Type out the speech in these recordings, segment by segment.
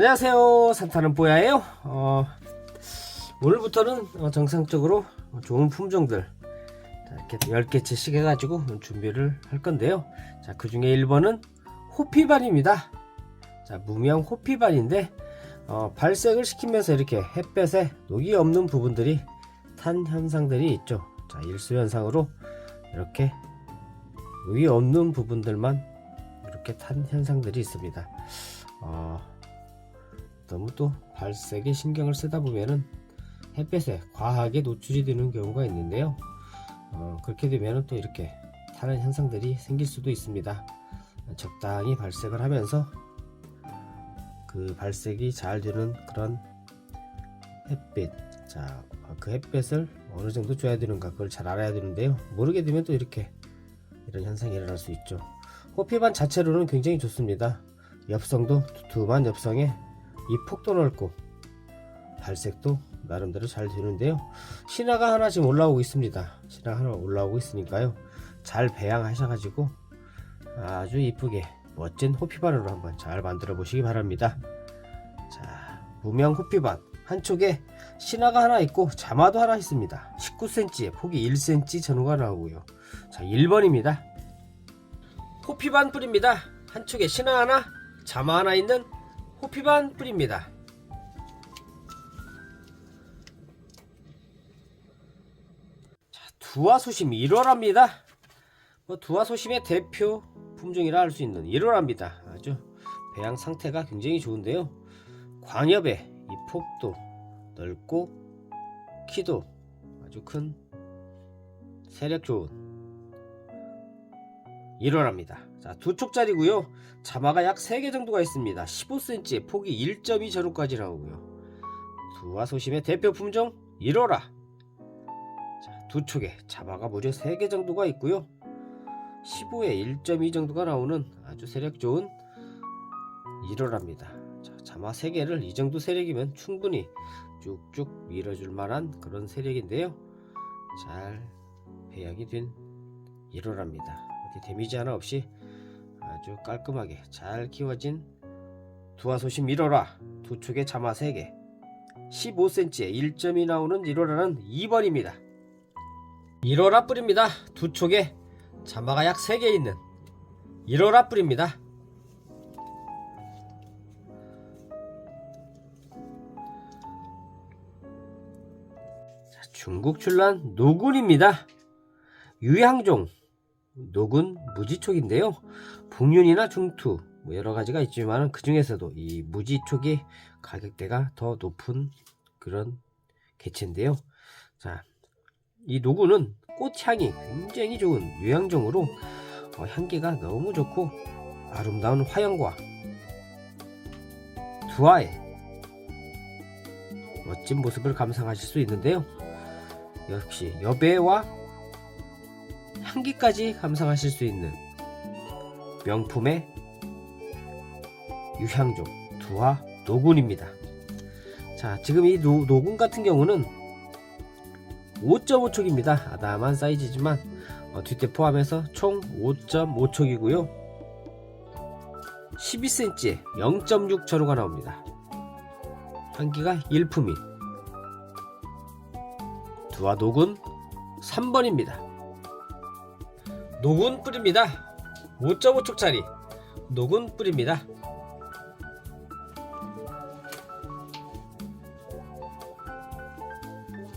안녕하세요. 산타는 뽀야예요. 어, 오늘부터는 어, 정상적으로 좋은 품종들 자, 이렇게 10개째씩 해가지고 준비를 할 건데요. 자 그 중에 1번은 호피반입니다. 자 무명 호피반인데 어, 발색을 시키면서 이렇게 햇볕에 녹이 없는 부분들이 탄 현상들이 있죠. 자 일수 현상으로 이렇게 녹이 없는 부분들만 이렇게 탄 현상들이 있습니다. 어, 너무 또 발색에 신경을 쓰다 보면은 햇볕에 과하게 노출이 되는 경우가 있는데요. 어, 그렇게 되면은 또 이렇게 타는 현상들이 생길 수도 있습니다. 적당히 발색을 하면서 그 발색이 잘 되는 그런 햇빛, 자, 그 햇볕을 어느 정도 줘야 되는가 그걸 잘 알아야 되는데요. 모르게 되면 또 이렇게 이런 현상이 일어날 수 있죠. 호피반 자체로는 굉장히 좋습니다. 엽성도 두툼한 엽성에 이 폭도 넓고 발색도 나름대로 잘 되는데요. 신화가 하나 지금 올라오고 있습니다. 신화 하나 올라오고 있으니까요. 잘 배양하셔가지고 아주 이쁘게 멋진 호피반으로 한번 잘 만들어 보시기 바랍니다. 자, 무명 호피반 한쪽에 신화가 하나 있고 자마도 하나 있습니다. 19cm에 폭이 1cm 전후가 나오고요. 자, 1번입니다. 호피반 뿌립니다. 한쪽에 신화 하나, 자마 하나 있는 호피반 뿌립니다. 자, 두화소심 1월합니다. 뭐 두화소심의 대표 품종이라 할 수 있는 1월합니다. 아주 배양 상태가 굉장히 좋은데요. 광엽의 이 폭도 넓고 키도 아주 큰 세력 좋은 1월합니다. 자, 두 쪽짜리고요. 자마가 약 3개 정도가 있습니다. 15cm에 폭이 1.2 전후까지 나오고요. 두화 소심의 대표 품종 1호라. 자, 두 촉에 자마가 무려 3개 정도가 있고요. 15에 1.2 정도가 나오는 아주 세력 좋은 1호랍니다. 자, 자마 3개를 이 정도 세력이면 충분히 쭉쭉 밀어줄 만한 그런 세력인데요. 잘 배양이 된 1호랍니다. 이렇게 데미지 하나 없이 아주 깔끔하게 잘 키워진 두화소심 1호라 두 촉에 자마 3개. 15cm에 1점이 나오는 1호라는 2번입니다. 1호라 뿌립니다. 두 촉에 자마가 약 3개 있는 1호라 뿌립니다. 자, 중국 출란 노군입니다. 유향종 녹은 무지촉인데요. 북륜이나 중투 뭐 여러 가지가 있지만 그 중에서도 이 무지촉이 가격대가 더 높은 그런 개체인데요. 자, 이 노구는 꽃향이 굉장히 좋은 유향종으로 어, 향기가 너무 좋고 아름다운 화형과 두화의 멋진 모습을 감상하실 수 있는데요. 역시 여배와 향기까지 감상하실 수 있는 명품의 유향종 두화 노군입니다. 자, 지금 이 노, 노군 같은 경우는 5.5촉입니다. 아담한 사이즈지만 어, 뒷대 포함해서 총 5.5촉이고요. 12cm에 0.6 전후가 나옵니다. 향기가 일품인 두화 노군 3번입니다. 녹은 뿌립니다. 5.5촉짜리 녹은.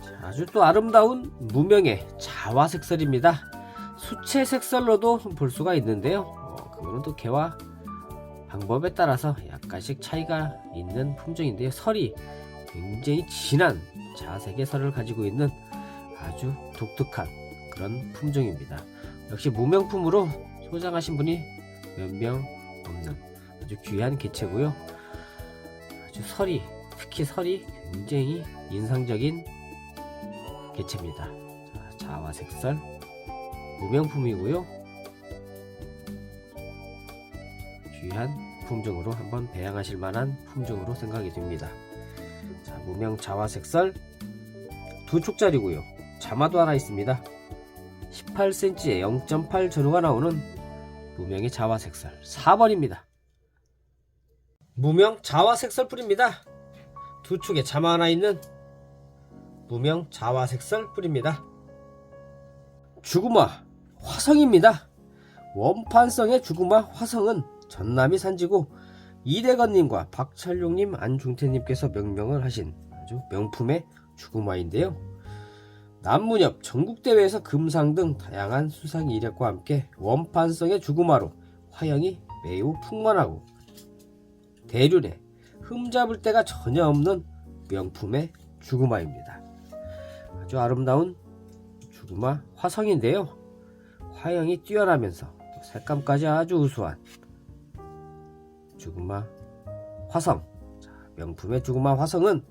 자, 아주 또 아름다운 무명의 자화 색설입니다. 수채 색설로도 볼 수가 있는데요. 어, 그거는 또 개화 방법에 따라서 약간씩 차이가 있는 품종인데요. 설이 굉장히 진한 자색의 설을 가지고 있는 아주 독특한 그런 품종입니다. 역시 무명품으로 소장하신 분이 몇 명 없는 아주 귀한 개체고요. 아주 설이 특히 설이 굉장히 인상적인 개체입니다. 자, 자화 색설 무명품이고요. 귀한 품종으로 한번 배양하실 만한 품종으로 생각이 됩니다. 자, 무명 자화 색설 두 촉짜리고요. 자마도 하나 있습니다. 18cm에 0.8 전후가 나오는 무명의 자화 색설 4번입니다. 무명 자화색설 뿌립니다. 두 축에 자마 하나 있는 무명 자화색설 뿌립니다. 주구마 화성입니다. 원판성의 주구마 화성은 전남이 산지고 이대건님과 박철용님, 안중태님께서 명명을 하신 아주 명품의 주구마인데요. 남문엽 전국대회에서 금상 등 다양한 수상 이력과 함께 원판성의 주구마로 화형이 매우 풍만하고 대륜에 흠잡을 데가 전혀 없는 명품의 주구마입니다. 아주 아름다운 주구마 화성인데요. 화형이 뛰어나면서 또 색감까지 아주 우수한 주구마 화성. 자, 명품의 주구마 화성은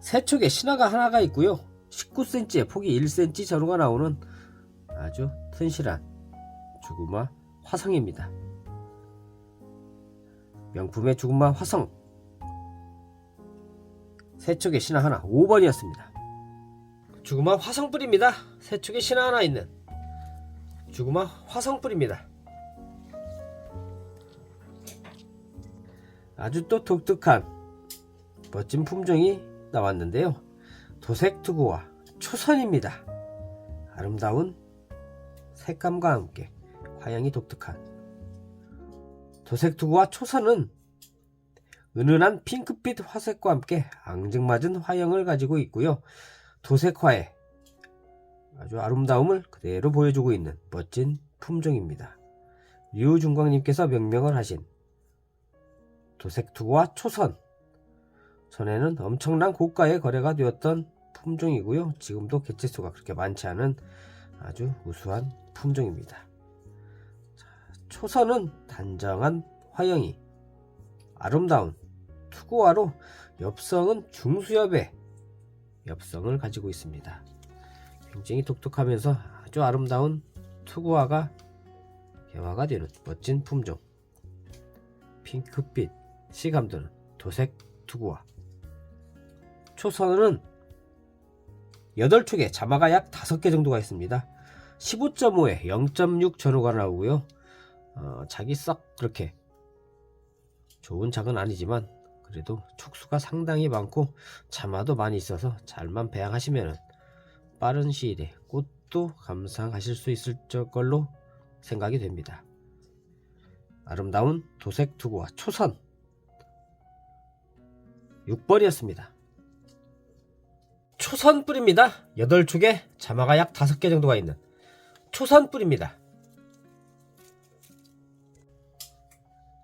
세 촉에 신화가 하나가 있고요. 19cm에 폭이 1cm 전후가 나오는 아주 튼실한 주구마 화성입니다. 명품의 주구마 화성. 세 촉에 신화 하나 5번이었습니다. 주구마 화성뿔입니다. 세 촉에 신화 하나 있는 주구마 화성뿔입니다. 아주 또 독특한 멋진 품종이 나왔는데요. 도색투구와 초선입니다. 아름다운 색감과 함께 화양이 독특한 도색투구와 초선은 은은한 핑크빛 화색과 함께 앙증맞은 화형을 가지고 있고요. 도색화에 아주 아름다움을 그대로 보여주고 있는 멋진 품종입니다. 류중광님께서 명명을 하신 도색투구와 초선 전에는 엄청난 고가의 거래가 되었던 품종이고요. 지금도 개체수가 그렇게 많지 않은 아주 우수한 품종입니다. 자, 초선은 단정한 화형이 아름다운 투구화로 엽성은 중수엽의 엽성을 가지고 있습니다. 굉장히 독특하면서 아주 아름다운 투구화가 개화가 되는 멋진 품종. 핑크빛 시감도는 도색 투구화. 초선은 8축에 자마가 약 5개 정도가 있습니다. 15.5에 0.6 전후가 나오고요. 어, 자기 썩 그렇게 좋은 작은 아니지만 그래도 촉수가 상당히 많고 자마도 많이 있어서 잘만 배양하시면 빠른 시일에 꽃도 감상하실 수 있을 걸로 생각이 됩니다. 아름다운 도색 투구와 초선 6번이었습니다. 초선 뿌립니다. 8축에 자마가 약 5개 정도가 있는 초선 뿌립니다.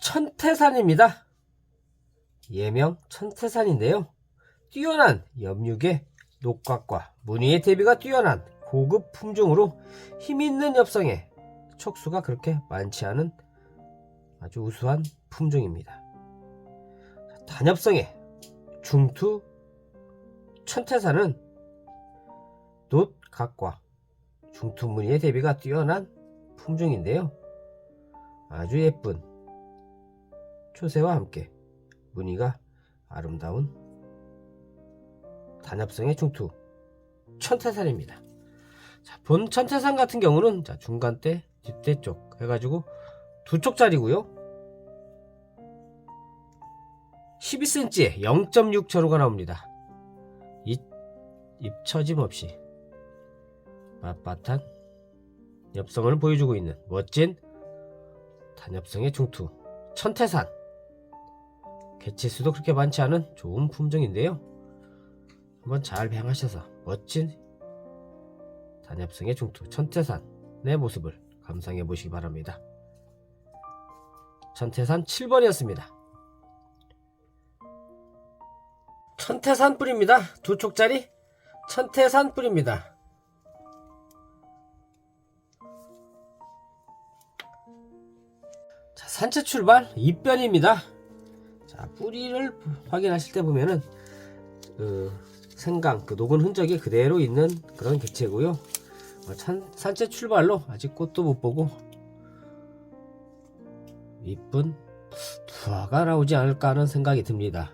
천태산입니다. 예명 천태산인데요. 뛰어난 염육의 녹각과 무늬의 대비가 뛰어난 고급 품종으로 힘있는 엽성에 촉수가 그렇게 많지 않은 아주 우수한 품종입니다. 단엽성의 중투 천태산은 놋각과 중투 무늬의 대비가 뛰어난 품종인데요. 아주 예쁜 초세와 함께 무늬가 아름다운 단엽성의 중투 천태산입니다. 자, 본 천태산 같은 경우는 자, 중간대, 뒷대 쪽 해가지고 두 쪽짜리고요. 12cm에 0.6 전후가 나옵니다. 입, 입처짐 없이 빳빳한 엽성을 보여주고 있는 멋진 단엽성의 중투 천태산 개체수도 그렇게 많지 않은 좋은 품종인데요. 한번 잘 배양하셔서 멋진 단엽성의 중투 천태산의 모습을 감상해 보시기 바랍니다. 천태산 7번이었습니다. 천태산 뿌립니다. 두 촉짜리 천태산 뿌립니다. 자, 산채 출발 입변입니다. 자, 뿌리를 확인하실 때 보면은 그 생강, 그 녹은 흔적이 그대로 있는 그런 개체고요. 어, 산, 산채 출발로 아직 꽃도 못 보고 이쁜 두화가 나오지 않을까 하는 생각이 듭니다.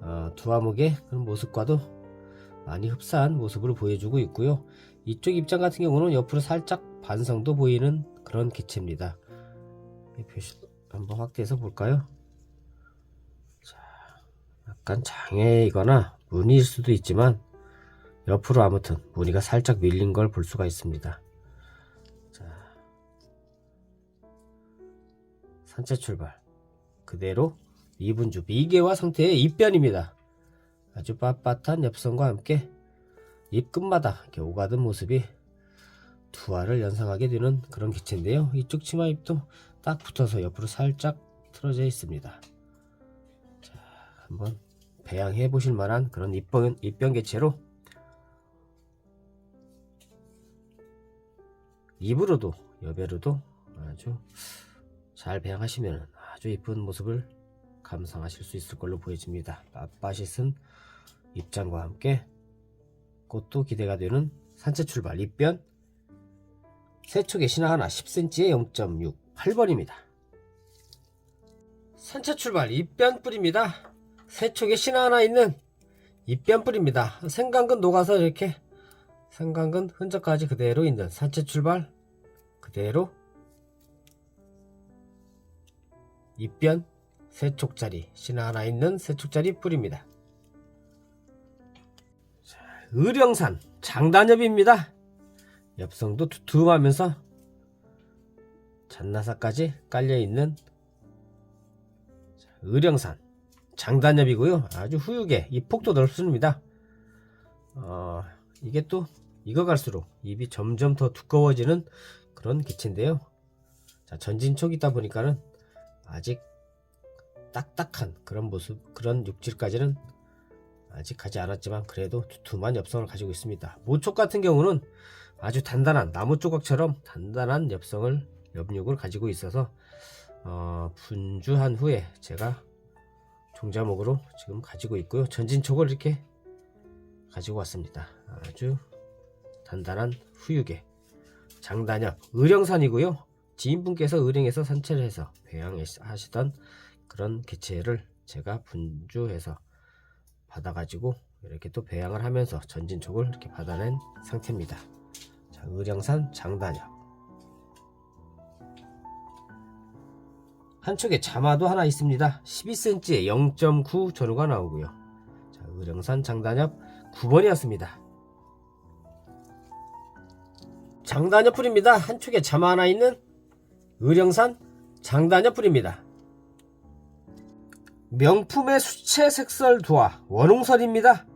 어, 두화목의 그런 모습과도 많이 흡사한 모습을 보여주고 있고요. 이쪽 입장 같은 경우는 옆으로 살짝 반성도 보이는 그런 개체입니다. 이 표시 한번 확대해서 볼까요? 약간 장애이거나 무늬일 수도 있지만 옆으로 아무튼 무늬가 살짝 밀린 걸 볼 수가 있습니다. 자, 산채 출발 그대로 이분주 미개와 상태의 입변입니다. 아주 빳빳한 엽선과 함께 입 끝마다 이렇게 오가든 모습이 두화를 연상하게 되는 그런 기체인데요. 이쪽 치마 입도 딱 붙어서 옆으로 살짝 틀어져 있습니다. 자, 한번 배양해 보실 만한 그런 입변, 입변 개체로 입으로도 여배로도 아주 잘 배양하시면 아주 이쁜 모습을 감상하실 수 있을 걸로 보여집니다. 맛바시슨 입장과 함께 꽃도 기대가 되는 산채 출발 입변 세촉의 신화 하나 10cm에 0.6 8번입니다. 산채 출발 입변 뿌립니다. 세촉의 신화 하나 있는 입변 뿌립니다. 생강근 녹아서 이렇게 생강근 흔적까지 그대로 있는 산채 출발 그대로 입변 세촉자리 신화 하나 있는 세촉자리 뿌립니다. 자, 의령산 장단엽입니다. 엽성도 두툼하면서 잔나사까지 깔려있는 의령산 장단엽이고요. 아주 후육에 이 폭도 넓습니다. 어, 이게 또 익어갈수록 입이 점점 더 두꺼워지는 그런 개체인데요. 자, 전진촉이다 보니까는 아직 딱딱한 그런 모습, 그런 육질까지는 아직 가지 않았지만 그래도 두툼한 엽성을 가지고 있습니다. 모촉 같은 경우는 아주 단단한 나무 조각처럼 단단한 엽성을 엽육을 가지고 있어서 어, 분주한 후에 제가 종자목으로 지금 가지고 있고요. 전진촉을 이렇게 가지고 왔습니다. 아주 단단한 후육의 장단엽 의령산이고요. 지인분께서 의령에서 산채를 해서 배양하시던 그런 개체를 제가 분주해서 받아가지고 이렇게 또 배양을 하면서 전진촉을 이렇게 받아낸 상태입니다. 자, 의령산 장단엽 한쪽에 자마도 하나 있습니다. 12cm에 0.9 전후가 나오고요. 자, 의령산 장단엽 9번이었습니다. 장단엽 풀입니다. 한쪽에 자마 하나 있는 의령산 장단엽 풀입니다. 명품의 수채 색설 도화 원홍설입니다.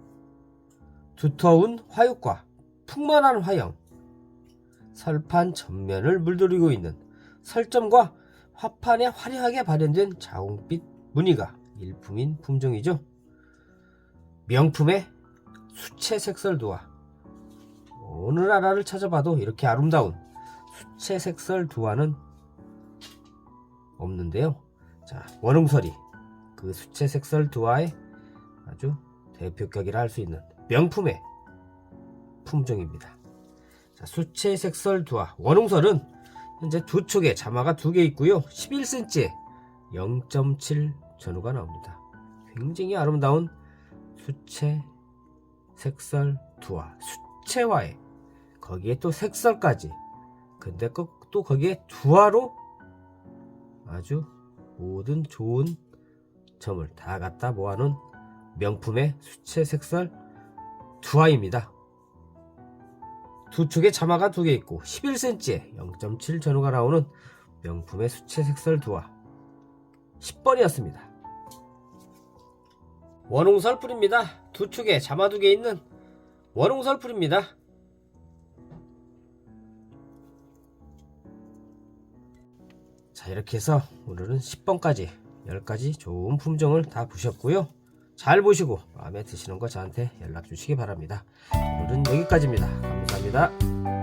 두터운 화육과 풍만한 화형, 설판 전면을 물들이고 있는 설점과 화판에 화려하게 발현된 자홍빛 무늬가 일품인 품종이죠. 명품의 수채 색설 도화 어느 나라를 찾아봐도 이렇게 아름다운 수채 색설 도화는 없는데요. 자, 원홍설이 그 수채 색설 두화의 아주 대표격이라 할 수 있는 명품의 품종입니다. 자, 수채 색설 두화 원홍설은 현재 두 촉에 자마가 두 개 있고요. 11cm에 0.7 전후가 나옵니다. 굉장히 아름다운 수채 색설 두화 수채화에 거기에 또 색설까지 근데 그- 또 거기에 두화로 아주 모든 좋은 점을 다 갖다 모아놓은 명품의 수채 색설 두화입니다. 두 축에 자마가 두 개 있고 11cm에 0.7 전후가 나오는 명품의 수채 색설 두화 10번이었습니다. 원홍설 풀입니다. 두 축에 자마 두 개 있는 원홍설 풀입니다. 자 이렇게 해서 오늘은 10번까지 10가지 좋은 품종을 다 보셨고요. 잘 보시고 마음에 드시는 거 저한테 연락 주시기 바랍니다. 오늘은 여기까지입니다. 감사합니다.